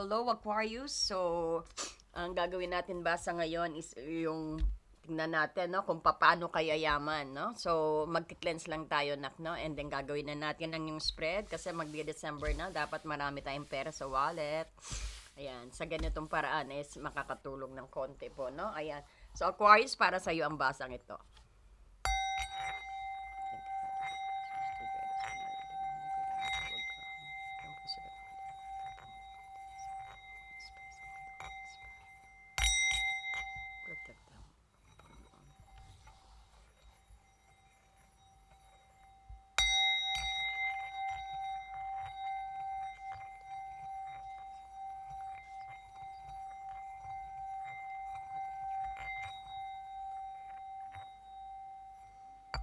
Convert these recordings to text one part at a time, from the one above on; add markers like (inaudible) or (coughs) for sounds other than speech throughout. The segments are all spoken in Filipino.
Hello, Aquarius. So, ang gagawin natin basa ngayon is yung tingnan natin, no, kung paano kaya yaman, no? So, magki-cleanse lang tayo, nak, no? And then, gagawin na natin ang yung spread kasi magdi-December na. Dapat marami tayong pera sa wallet. Ayan, sa ganitong paraan is makakatulong ng konti po, no? Ayan. So, Aquarius, para sa iyo ang basang ito.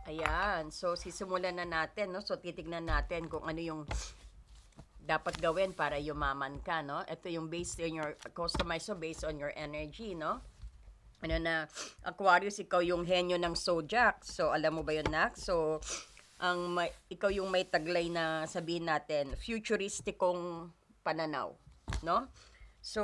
Ayan. So, sisimulan na natin, no? So, titignan natin kung ano yung dapat gawin para yumaman ka, no? Ito yung based on your, customize so based on your energy, no? Ano na, Aquarius, ikaw yung henyo ng zodiac. So, alam mo ba yun, Nak? So, ang may, ikaw yung may taglay na sabihin natin, futuristikong pananaw, no? So,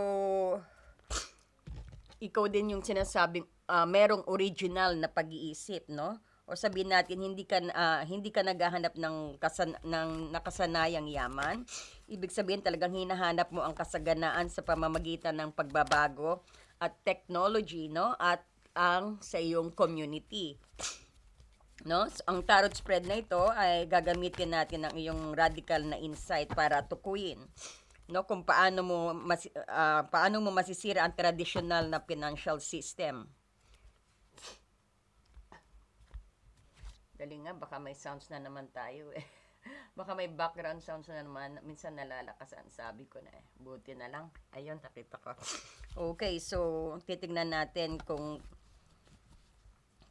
ikaw din yung sinasabing ah, merong original na pag-iisip, no? O sabihin natin hindi ka ah, hindi ka naghahanap ng kasan ng nakasanayang yaman. Ibig sabihin talagang hinahanap mo ang kasaganaan sa pamamagitan ng pagbabago at technology, no? At ang sa iyong community. No? So, ang tarot spread na ito ay gagamitin natin ang iyong radical na insight para tukuyin no kung paano mo mas, ah, paano mo masisira ang traditional na financial system. Dali nga baka may sounds na naman tayo eh. (laughs) Baka may background sounds na naman, minsan nalalakasan, sabi ko na eh. Buti na lang. Ayun, nakita ko. (laughs) Okay, so titignan natin kung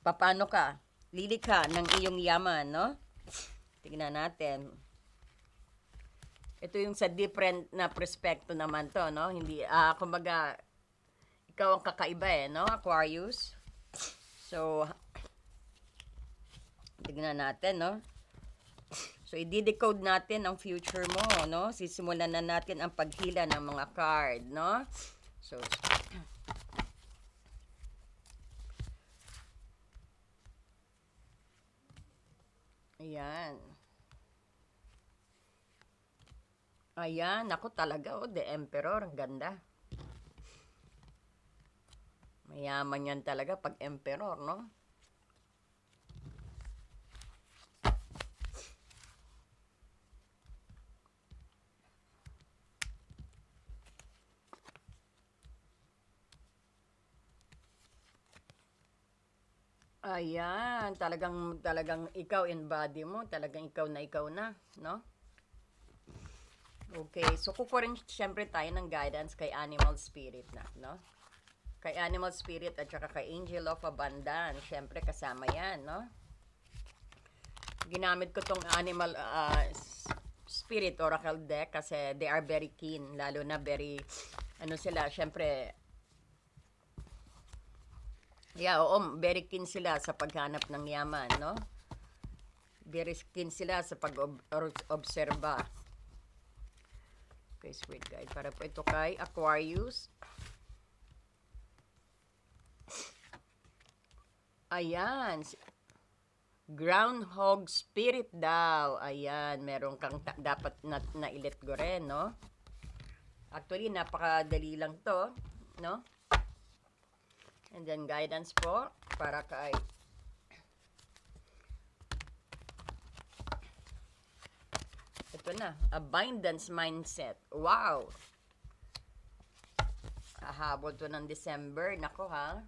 paano ka lilikha ng iyong yaman, no? Tignan natin. Ito yung sa different na perspekto naman to, no? Hindi, ah, kumbaga, ikaw ang kakaiba eh, no? Aquarius. So, tignan natin, no? (laughs) So, i-decode natin ang future mo, no? Sisimulan na natin ang paghila ng mga card, no? So, (clears throat) ayan. Ayan, ako talaga, oh, The Emperor, ang ganda. Mayaman yan talaga pag Emperor, no? Ayan, talagang talagang ikaw in body mo, talagang ikaw na ikaw na, no? Okay, so kukurin syempre tayo ng guidance kay Animal Spirit na, no? Kay Animal Spirit at saka kay Angel of Abundance, syempre kasama yan, no? Ginamit ko tong Animal s- Spirit Oracle deck kasi they are very keen, lalo na very, ano sila, syempre, Yeah, oo, very keen sila sa paghanap ng yaman, no? Very keen sila sa pag-obserba. Okay, sweet guide. Para po ito kay Aquarius. Ayan. Groundhog spirit daw. Ayan, meron kang dapat na, na-let go rin, no? Actually, napakadali lang to, no? And then guidance po para kay Ito na, abundance mindset. Wow! Ahabol to ng December. Nako ha.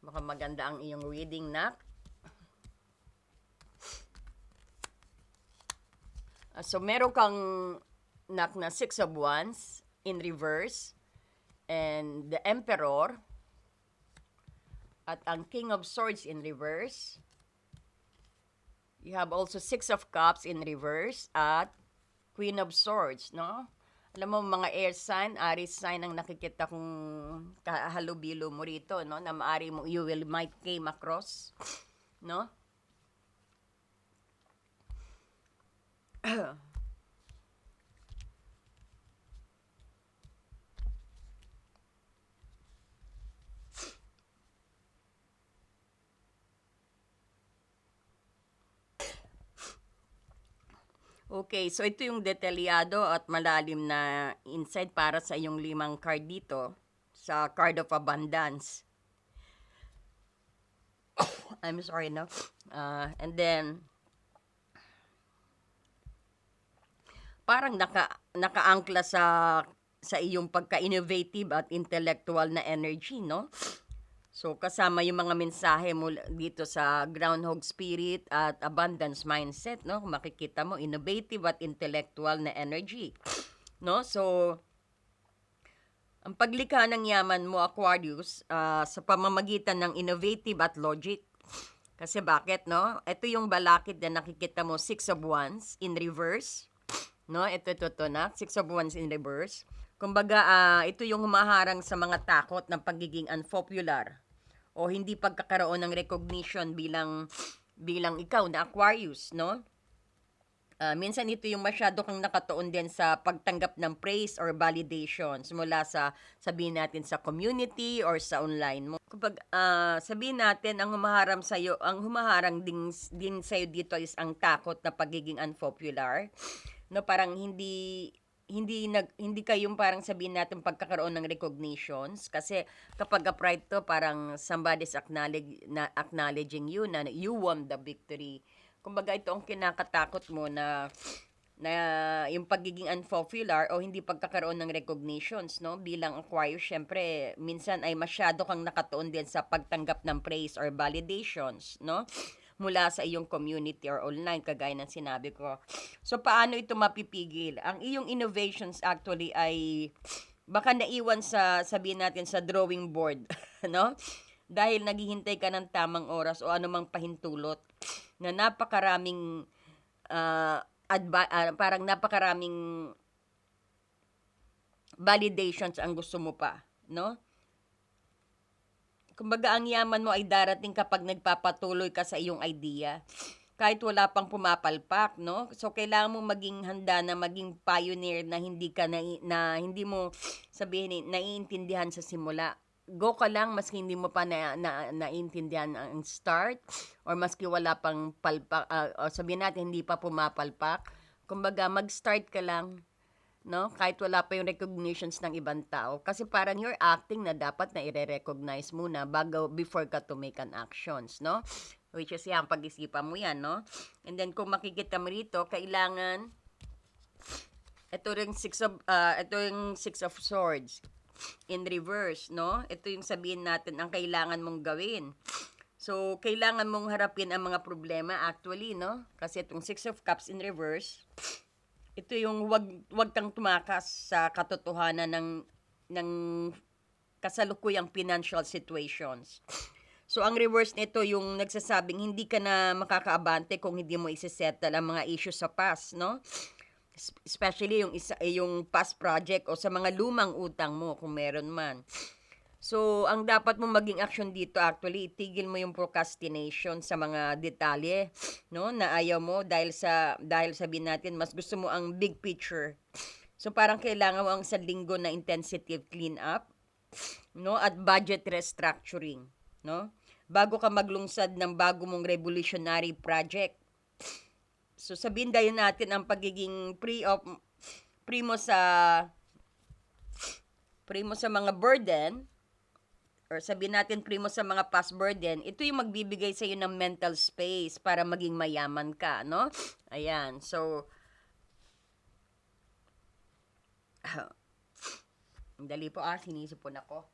Baka maganda ang iyong reading, nak. Ah, so, meron kang nak na Six of Wands in reverse. And the Emperor at ang King of Swords in reverse. You have also Six of Cups in reverse at Queen of Swords, no? Alam mo, mga air sign, Aries sign ang nakikita kong kahalubilo mo rito, no? Na maari mo, you will might came across, no? (clears throat) Okay, so ito yung detalyado at malalim na insight para sa iyong limang card dito sa Card of Abundance. (coughs) I'm sorry, no? Uh, and then, parang naka, nakaangkla sa sa iyong pagka-innovative at intellectual na energy, no? So, kasama yung mga mensahe mo dito sa groundhog spirit at abundance mindset, no? Makikita mo, innovative at intellectual na energy, no? So, ang paglikha ng yaman mo, Aquarius, ah, sa pamamagitan ng innovative at logic. Kasi bakit, no? Ito yung balakid na nakikita mo, Six of Wands in reverse. No? Ito, ito, ito na. Six of Wands in reverse. Kumbaga, ah, ito yung humaharang sa mga takot ng pagiging unpopular o hindi pagkakaroon ng recognition bilang bilang ikaw na Aquarius, no? Ah, minsan ito yung masyado kang nakatuon din sa pagtanggap ng praise or validations mula sa sabihin natin sa community or sa online mo. Kapag ah, sabihin natin ang humaharang sa iyo, ang humaharang din din sa dito is ang takot na pagiging unpopular. No, parang hindi hindi nag hindi kayong parang sabihin natin pagkakaroon ng recognitions? Kasi kapag pride to parang somebody's acknowledge, na acknowledging you na you won the victory. Kumbaga ito ang kinakatakot mo na na yung pagiging unpopular o hindi pagkakaroon ng recognitions no? Bilang Aquarius syempre minsan ay masyado kang nakatuon din sa pagtanggap ng praise or validations no mula sa iyong community or online kagaya ng sinabi ko. So paano ito mapipigil? Ang iyong innovations actually ay baka naiwan sa sabihin natin sa drawing board, (laughs) no? Dahil naghihintay ka ng tamang oras o anumang pahintulot na napakaraming ah, adva- ah, parang napakaraming validations ang gusto mo pa, no? Kumbaga, ang yaman mo ay darating kapag nagpapatuloy ka sa iyong idea. Kahit wala pang pumapalpak, no? So, kailangan mo maging handa na maging pioneer na hindi ka na, na hindi mo sabihin, naiintindihan sa simula. Go ka lang maski hindi mo pa na, na, naiintindihan ang start or maski wala pang palpak, o sabihin natin hindi pa pumapalpak. Kumbaga, mag-start ka lang no? Kahit wala pa yung recognitions ng ibang tao. Kasi parang you're acting na dapat na i-recognize muna bago, before ka to make an actions, no? Which is yan, pag-isipan mo yan, no? And then, kung makikita mo rito, kailangan, ito rin six of, ah, ito yung six of swords in reverse, no? Ito yung sabihin natin ang kailangan mong gawin. So, kailangan mong harapin ang mga problema actually, no? Kasi itong six of cups in reverse, ito yung wag wag kang tumakas sa katotohanan ng ng kasalukuyang financial situations. So ang reverse nito yung nagsasabing hindi ka na makakaabante kung hindi mo isisettle ang mga issues sa past, no? Es- Especially yung isa yung past project o sa mga lumang utang mo kung meron man. So, ang dapat mo maging action dito actually, itigil mo yung procrastination sa mga detalye, no? Na ayaw mo dahil sa dahil sabihin natin mas gusto mo ang big picture. So, parang kailangan mo ang sa linggo na intensive clean up, no? At budget restructuring, no? Bago ka maglungsad ng bago mong revolutionary project. So, sabihin dahil natin ang pagiging pre of primo sa primo sa mga burden, or sabihin natin primo sa mga past burden, ito yung magbibigay sa iyo ng mental space para maging mayaman ka, no? Ayan. So, (sighs) dali po ah, sinisipon ako.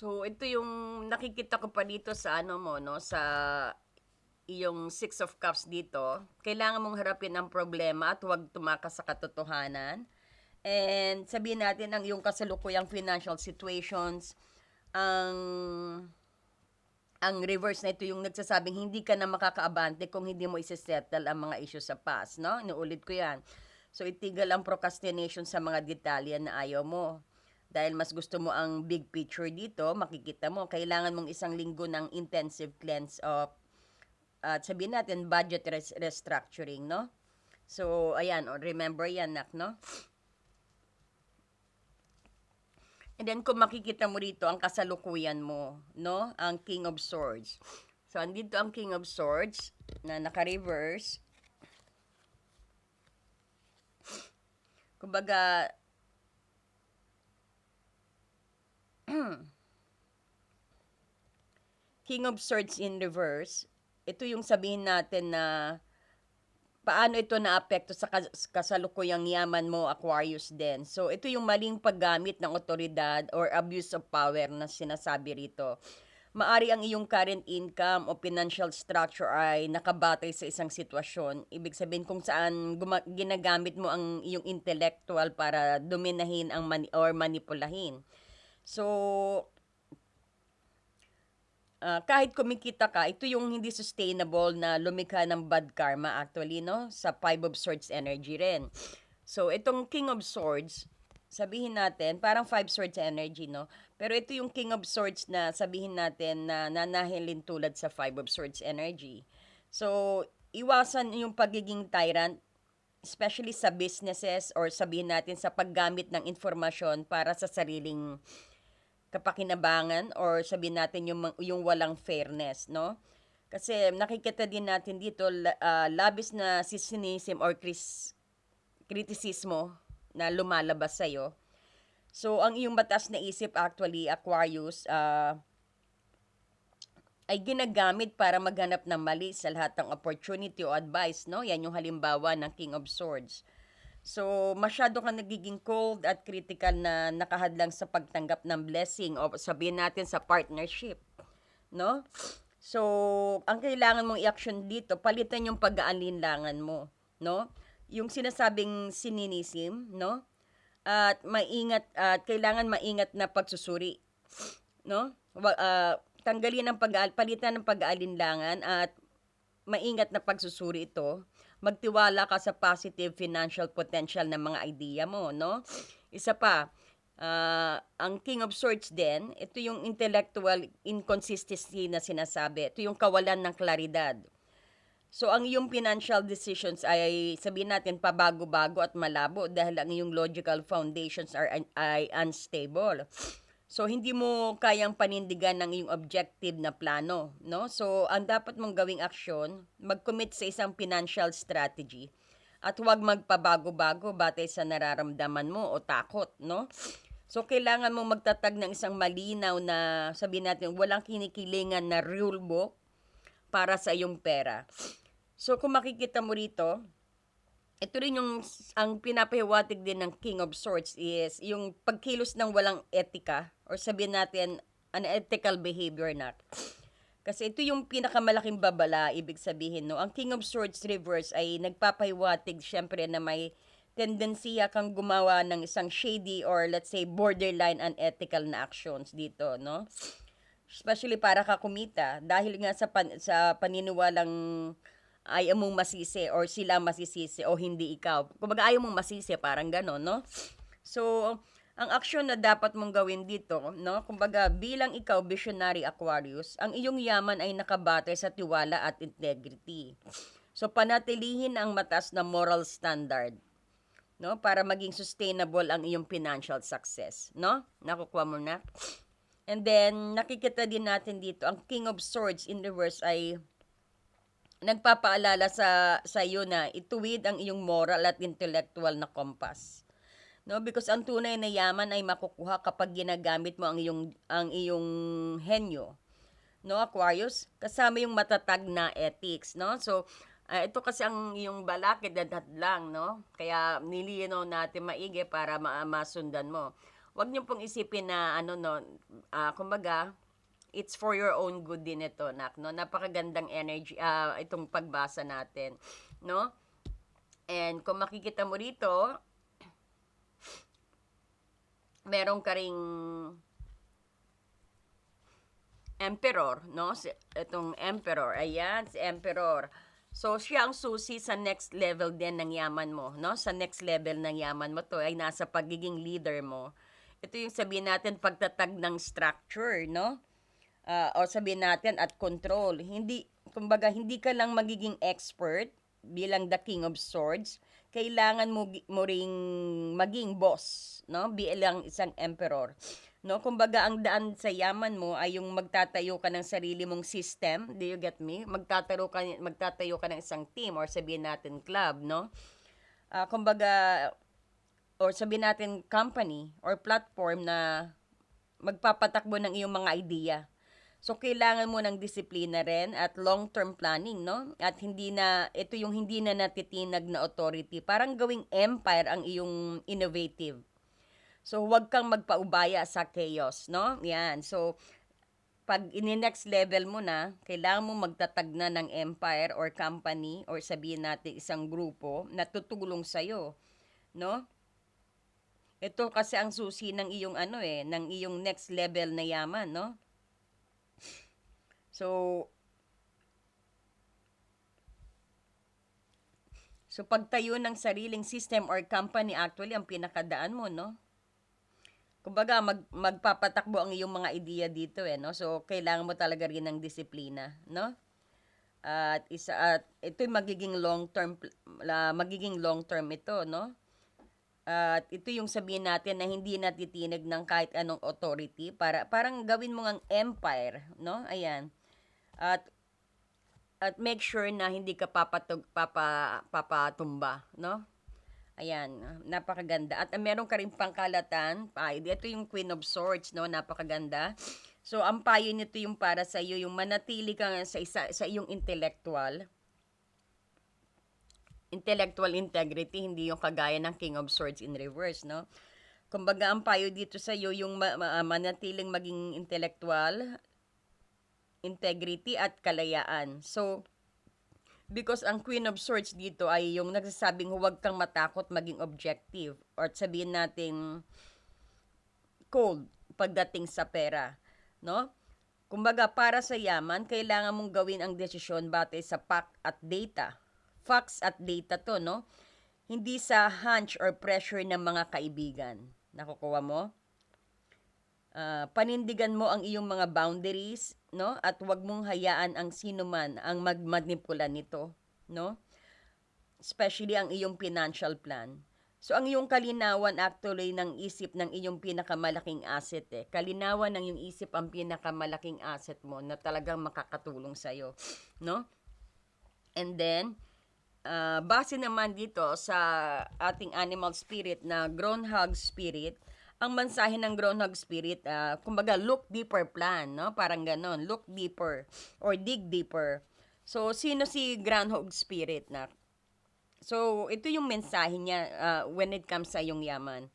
So, ito yung nakikita ko pa dito sa ano mo, no? Sa iyong Six of Cups dito. Kailangan mong harapin ang problema at huwag tumakas sa katotohanan. And sabihin natin ang iyong kasalukuyang financial situations, ang ang reverse na ito yung nagsasabing hindi ka na makakaabante kung hindi mo isisettle ang mga issues sa past, no? Inuulit ko yan. So, itigil ang procrastination sa mga detalye na ayaw mo dahil mas gusto mo ang big picture dito, makikita mo, kailangan mong isang linggo ng intensive cleanse of, at sabihin natin, budget res- restructuring, no? So, ayan, oh, remember yan, nak, no? And then, kung makikita mo rito, ang kasalukuyan mo, no? Ang King of Swords. So, andito ang King of Swords na naka-reverse. Kumbaga, (clears throat) King of Swords in reverse, ito yung sabihin natin na paano ito naapekto sa kas- kasalukuyang yaman mo, Aquarius din. So, ito yung maling paggamit ng otoridad or abuse of power na sinasabi rito. Maari ang iyong current income o financial structure ay nakabatay sa isang sitwasyon. Ibig sabihin kung saan ginagamit mo ang iyong intellectual para dominahin ang mani- or manipulahin. So, Ah, kahit kumikita ka, ito yung hindi sustainable na lumikha ng bad karma actually, no? Sa Five of Swords energy rin. So, itong King of Swords, sabihin natin, parang Five Swords energy, no? Pero ito yung King of Swords na sabihin natin na nanahilin tulad sa Five of Swords energy. So, iwasan yung pagiging tyrant, especially sa businesses or sabihin natin sa paggamit ng informasyon para sa sariling kapakinabangan or sabihin natin yung, yung walang fairness, no? Kasi nakikita din natin dito ah, labis na cynicism or kris, kritisismo na lumalabas sa'yo. So, ang iyong batas na isip actually, Aquarius, ah, ay ginagamit para maghanap ng mali sa lahat ng opportunity o advice, no? Yan yung halimbawa ng King of Swords. So, masyado ka nagiging cold at critical na nakahadlang sa pagtanggap ng blessing o sabihin natin sa partnership, no? So, ang kailangan mong i-action dito, palitan yung pag-aalinlangan mo, no? Yung sinasabing cynicism, no? At maingat at kailangan maingat na pagsusuri, no? Ah, tanggalin ang pag palitan ng pag-aalinlangan at maingat na pagsusuri ito. Magtiwala ka sa positive financial potential ng mga idea mo, no? Isa pa, ah, ang King of Swords din, ito yung intellectual inconsistency na sinasabi. Ito yung kawalan ng klaridad. So, ang iyong financial decisions ay sabihin natin pabago-bago at malabo dahil ang iyong logical foundations are ay unstable. So, hindi mo kayang panindigan ng iyong objective na plano, no? So, ang dapat mong gawing aksyon, mag-commit sa isang financial strategy at huwag magpabago-bago batay sa nararamdaman mo o takot, no? So, kailangan mong magtatag ng isang malinaw na, sabihin natin, walang kinikilingan na rule book para sa iyong pera. So, kung makikita mo rito, ito rin yung ang pinapahiwatig din ng King of Swords is yung pagkilos ng walang etika or sabihin natin unethical behavior na. Kasi ito yung pinakamalaking babala, ibig sabihin, no? Ang King of Swords reverse ay nagpapahiwatig syempre na may tendensiya kang gumawa ng isang shady or let's say borderline unethical na actions dito, no? Especially para ka kumita dahil nga sa pan, sa paniniwalang ayaw mong masisi or sila masisisi o hindi ikaw. Kumbaga ayaw mong masisi, parang gano'n, no? So, ang aksyon na dapat mong gawin dito, no? Kumbaga bilang ikaw visionary Aquarius, ang iyong yaman ay nakabatay sa tiwala at integrity. So, panatilihin ang mataas na moral standard no para maging sustainable ang iyong financial success no nakukuha mo na and then nakikita din natin dito ang King of Swords in reverse ay nagpapaalala sa sa iyo na ituwid ang iyong moral at intellectual na compass. No, because ang tunay na yaman ay makukuha kapag ginagamit mo ang iyong ang iyong henyo. No, Aquarius, kasama yung matatag na ethics, no? So, ah, ito kasi ang iyong balakid at hadlang, no? Kaya nilinaw natin maigi para ma- masundan mo. Huwag niyo pong isipin na ano no, ah, kumbaga, it's for your own good din ito, nak, no? Napakagandang energy, ah, itong pagbasa natin, no? And kung makikita mo rito, meron ka ring emperor, no? Si, itong emperor, ayan, si emperor. So, siya ang susi sa next level din ng yaman mo, no? Sa next level ng yaman mo to ay nasa pagiging leader mo. Ito yung sabihin natin pagtatag ng structure, no? Ah, o sabihin natin at control. Hindi, kumbaga, hindi ka lang magiging expert bilang the King of Swords, kailangan mo, mo ring maging boss, no? Bilang isang emperor. No, kumbaga ang daan sa yaman mo ay yung magtatayo ka ng sarili mong system. Do you get me? Magtatayo ka magtatayo ka ng isang team or sabihin natin club, no? Ah, kumbaga or sabihin natin company or platform na magpapatakbo ng iyong mga idea. So, kailangan mo ng disiplina rin at long-term planning, no? At hindi na, ito yung hindi na natitinag na authority. Parang gawing empire ang iyong innovative. So, huwag kang magpaubaya sa chaos, no? Yan. So, pag ini-next level mo na, kailangan mo magtatag na ng empire or company or sabihin natin isang grupo na tutulong sa'yo, no? Ito kasi ang susi ng iyong ano eh, ng iyong next level na yaman, no? So, so pagtayo ng sariling system or company actually ang pinakadaan mo, no? Kumbaga, mag, magpapatakbo ang iyong mga ideya dito eh, no? So, kailangan mo talaga rin ng disiplina, no? At isa at ito magiging long term la, magiging long term ito, no? At ito yung sabihin natin na hindi natitinig ng kahit anong authority para parang gawin mo ng empire, no? Ayan. At at make sure na hindi ka papatug, papa, papatumba, no? Ayan, napakaganda. At uh, meron ka rin pangkalatan, ay, ito yung Queen of Swords, no? Napakaganda. So, ang payo nito yung para sa iyo, yung manatili ka sa, isa, sa iyong intellectual, intellectual integrity, hindi yung kagaya ng King of Swords in reverse, no? Kumbaga, ang payo dito sa iyo, yung ma- ma- manatiling maging intellectual, integrity at kalayaan. So, because ang Queen of Swords dito ay yung nagsasabing huwag kang matakot maging objective or sabihin natin cold pagdating sa pera, no? Kumbaga, para sa yaman, kailangan mong gawin ang desisyon batay sa fact at data. Facts at data to, no? Hindi sa hunch or pressure ng mga kaibigan. Nakukuha mo? Ah, panindigan mo ang iyong mga boundaries, no? At huwag mong hayaan ang sino man ang magmanipula nito, no? Especially ang iyong financial plan. So, ang iyong kalinawan actually ng isip ng iyong pinakamalaking asset eh. Kalinawan ng iyong isip ang pinakamalaking asset mo na talagang makakatulong sa'yo, no? And then, ah, base naman dito sa ating animal spirit na groundhog spirit, ang mensahe ng groundhog spirit, ah, kumbaga look deeper plan, no? Parang ganon, look deeper or dig deeper. So, sino si groundhog spirit na? So, ito yung mensahe niya ah, when it comes sa yung yaman.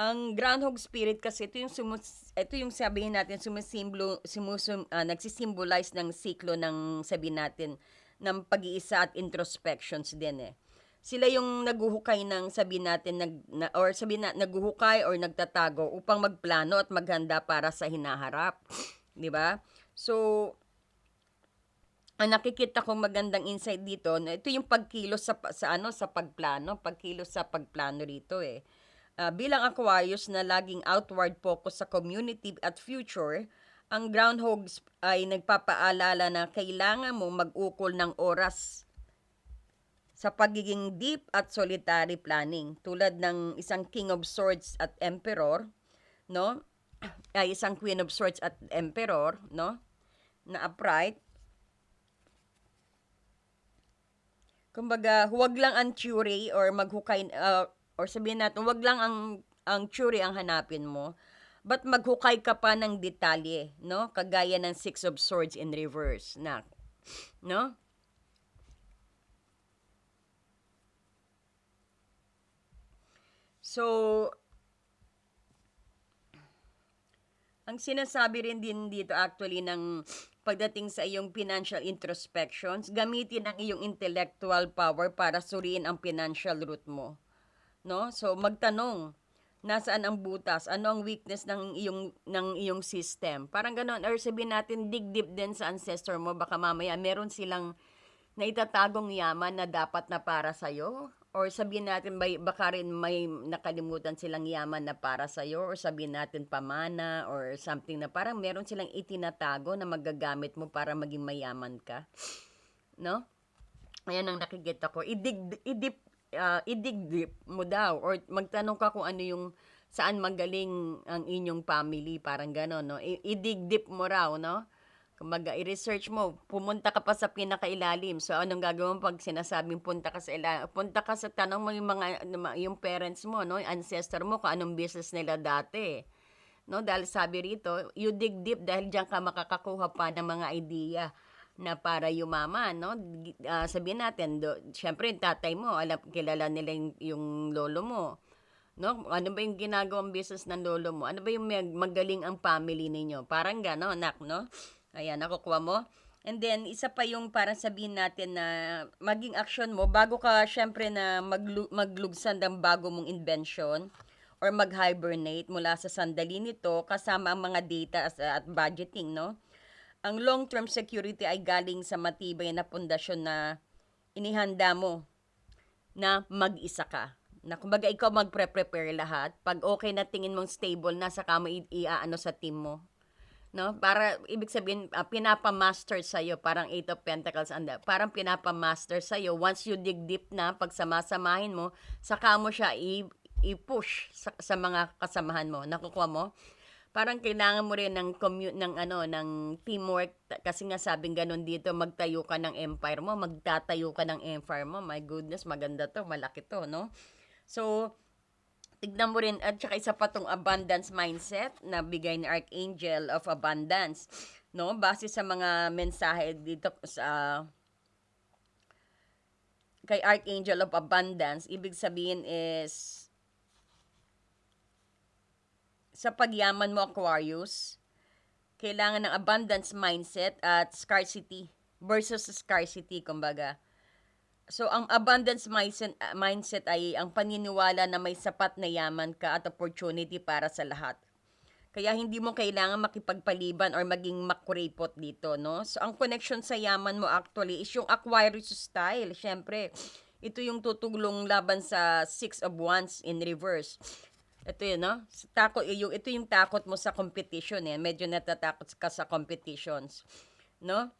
Ang groundhog spirit kasi ito yung sumus, ito yung sabihin natin sumisimbolo sumusum, ah, nagsisimbolize ng siklo ng sabihin natin ng pag-iisa at introspections din eh. Sila yung naguhukay ng sabihin natin nag na, or sabihin na naguhukay or nagtatago upang magplano at maghanda para sa hinaharap, (sniffs) 'di ba? So ang nakikita kong magandang insight dito, na ito yung pagkilos sa, sa ano sa pagplano, pagkilos sa pagplano rito eh. Ah, bilang Aquarius na laging outward focus sa community at future, ang groundhogs ay nagpapaalala na kailangan mo mag-ukol ng oras sa pagiging deep at solitary planning tulad ng isang King of Swords at Emperor, no? (clears throat) Ay isang Queen of Swords at Emperor, no? Na upright. Kumbaga, huwag lang ang theory or maghukay uh, or sabihin natin, huwag lang ang ang theory ang hanapin mo, but maghukay ka pa ng detalye, no? Kagaya ng Six of Swords in reverse, na, no? So, ang sinasabi rin din dito actually ng pagdating sa iyong financial introspections, gamitin ang iyong intellectual power para suriin ang financial root mo. No? So, magtanong, nasaan ang butas? Ano ang weakness ng iyong ng iyong system? Parang ganoon or sabihin natin dig deep din sa ancestor mo baka mamaya meron silang naitatagong yaman na dapat na para sa or sabihin natin may baka rin may nakalimutan silang yaman na para sa or sabihin natin pamana or something na parang meron silang itinatago na magagamit mo para maging mayaman ka. No? Ayan ang nakikita ko. Idig idip ah, idig-dip mo daw or magtanong ka kung ano yung saan magaling ang inyong family, parang gano'n, 'no? I idig-dip mo raw, 'no? Kumbaga i-research mo, pumunta ka pa sa pinakailalim. So, anong gagawin 'pag sinasabing punta ka sa ila punta ka sa tanong mo yung mga yung parents mo, 'no, yung ancestor mo kung anong business nila dati, 'no? Dahil sabi rito, you dig deep dahil diyan ka makakakuha pa ng mga idea na para yumaman, 'no? Ah, sabihin natin do siyempre yung tatay mo alam kilala nila yung yung lolo mo, 'no? Ano ba yung ginagawang business ng lolo mo? Ano ba yung meg magaling ang family ninyo? Parang gano'n, nak, 'no? Ayan, nakukuha mo? And then isa pa yung parang sabihin natin na maging aksyon mo bago ka siyempre na maglu maglugsan ng bago mong invention or mag-hibernate mula sa sandali nito kasama ang mga data at budgeting, 'no? Ang long-term security ay galing sa matibay na pundasyon na inihanda mo na mag-isa ka. Na kumbaga ikaw magpre-prepare lahat. 'Pag okey na tingin mong stable na saka mo i i-aano sa team mo, 'no? Para ibig sabihin, ah, pinapa-master sa'yo parang Eight of Pentacles anda parang pinapa-master sa'yo once you dig deep na pagsama-samahin mo, saka mo siya i i-push sa sa mga kasamahan mo. Nakukuha mo? Parang kailangan mo rin ng commu ng ano, ng teamwork kasi nga sabing gano'n dito, magtayo ka ng empire mo, magtatayo ka ng empire mo. My goodness, maganda 'to, malaki 'to, 'no? So, tignan mo rin at saka isa pa 'tong abundance mindset na bigay ni Archangel of Abundance, 'no? Base sa mga mensahe dito sa kay Archangel of Abundance, ibig sabihin is sa pagyaman mo, Aquarius, kailangan ng abundance mindset at scarcity versus scarcity, kumbaga. So, ang abundance mindset, mindset ay ang paniniwala na may sapat na yaman ka at opportunity para sa lahat. Kaya hindi mo kailangan makipagpaliban or maging makuripot dito, no? So, ang connection sa yaman mo actually is yung Aquarius style. Siyempre, ito yung tutulong laban sa Six of Wands in reverse. Ito yun, no? Takot, yung, ito yung takot mo sa competition, eh. Medyo natatakot ka sa competitions, no?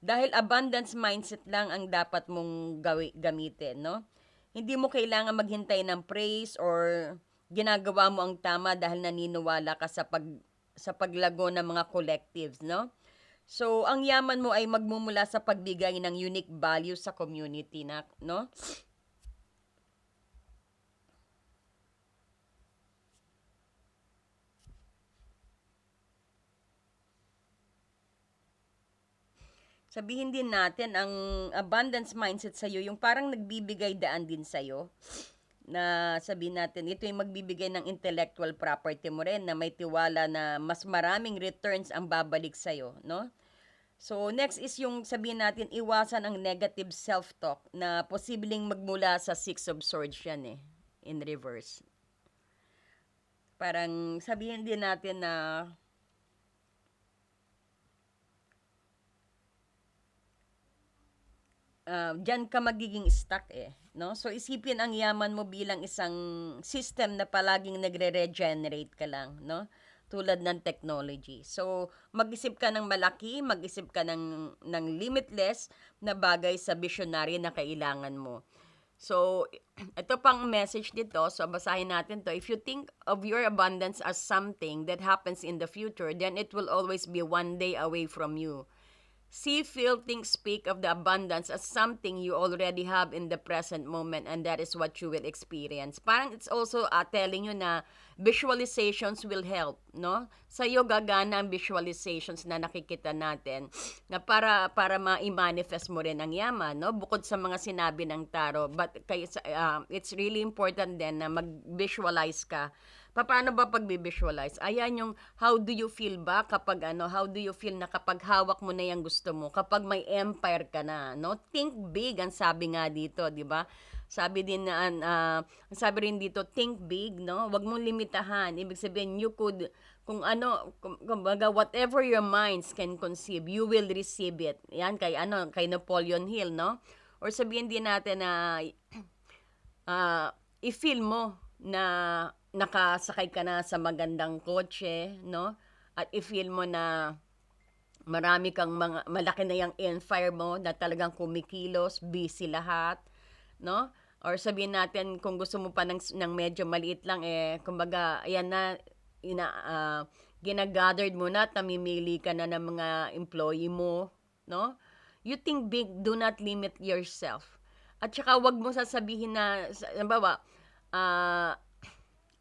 Dahil abundance mindset lang ang dapat mong gawi, gamitin, no? Hindi mo kailangan maghintay ng praise or ginagawa mo ang tama dahil naniniwala ka sa pag sa paglago ng mga collectives, no? So, ang yaman mo ay magmumula sa pagbigay ng unique value sa community na, no? Sabihin din natin ang abundance mindset sa yung parang nagbibigay daan din sa na sabihin natin ito yung magbibigay ng intellectual property mo rin na may tiwala na mas maraming returns ang babalik sa no? So next is yung sabihin natin iwasan ang negative self-talk na posibleng magmula sa Six of Swords yan eh in reverse. Parang sabihin din natin na diyan ka magiging stuck eh, no? So isipin ang yaman mo bilang isang system na palaging nagre-regenerate ka lang, no? Tulad ng technology. So mag-isip ka ng malaki, mag-isip ka ng ng limitless na bagay sa visionary na kailangan mo. So (clears throat) ito pang message dito, so basahin natin to. If you think of your abundance as something that happens in the future, then it will always be one day away from you. See, feel, think, speak of the abundance as something you already have in the present moment and that is what you will experience. Parang it's also uh, telling you na visualizations will help, no? Sa iyo gagana ang visualizations na nakikita natin na para para ma-manifest mo rin ang yaman, no? Bukod sa mga sinabi ng tarot, but kay, uh, it's really important din na mag-visualize ka Paano ba pagbi-visualize? Ayan yung how do you feel ba kapag ano, how do you feel na kapag hawak mo na yung gusto mo, kapag may empire ka na, no? Think big ang sabi nga dito, 'di ba? Sabi din na uh, sabi rin dito, think big, no? Huwag mong limitahan. Ibig sabihin, you could kung ano, kumbaga whatever your minds can conceive, you will receive it. Yan kay ano, kay Napoleon Hill, no? Or sabihin din natin na uh, (clears throat) i-feel mo na nakasakay ka na sa magandang kotse, no? At i-feel mo na marami kang mga malaki na yung in-fire mo na talagang kumikilos, busy lahat, no? Or sabihin natin kung gusto mo pa ng, ng medyo maliit lang eh kumbaga ayan na ina ah, ginagathered mo na at namimili ka na ng mga employee mo, no? You think big, do not limit yourself. At saka wag mo sasabihin na sa- halimbawa ah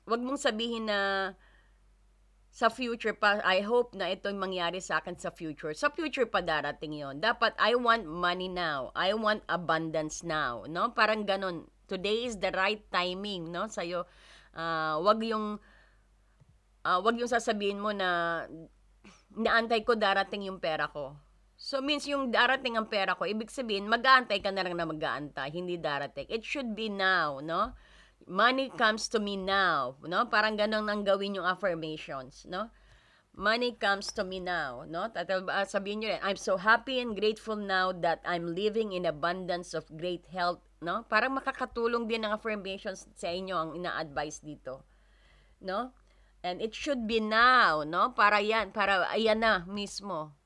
wag mong sabihin na sa future pa, I hope na ito mangyari sa akin sa future. Sa future pa darating yon. Dapat, I want money now. I want abundance now. No? Parang ganun. Today is the right timing, no? Sa'yo. Ah, wag yung, ah, wag yung sasabihin mo na, naantay ko darating yung pera ko. So, means yung darating ang pera ko, ibig sabihin, mag-aantay ka na lang na mag-aantay, hindi darating. It should be now, no? Money comes to me now, no? Parang ganun ang gawin yung affirmations, no? Money comes to me now, no? Tatal- ah, Sabihin nyo rin, I'm so happy and grateful now that I'm living in abundance of great health, no? Parang makakatulong din ang affirmations sa inyo ang ina-advise dito, no? And it should be now, no? Para yan, para ayan na mismo.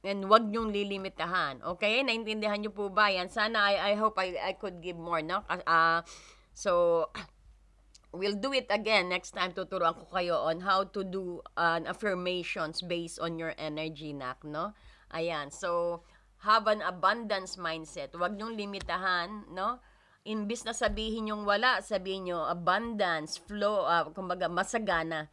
And wag niyong lilimitahan. Okay? Naintindihan niyo po ba yan? Sana I, I hope I, I could give more, no? Ah, so, (clears throat) we'll do it again next time. Tuturuan ko kayo on how to do an affirmations based on your energy, nak, no? Ayan. So, have an abundance mindset. Wag niyong limitahan, no? Imbis na sabihin yung wala, sabihin nyo abundance, flow, ah, kumbaga masagana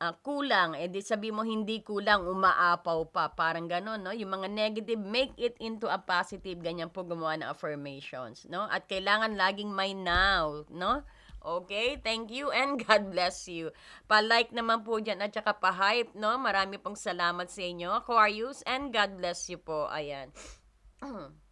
ah, kulang, eh di sabi mo hindi kulang, umaapaw pa. Parang gano'n, no? Yung mga negative, make it into a positive. Ganyan po gumawa ng affirmations, no? At kailangan laging may now, no? Okay, thank you and (laughs) God bless you. Pa-like naman po dyan at saka pa-hype, no? Marami pong salamat sa inyo, Aquarius, and God bless you po. Ayan. (clears throat)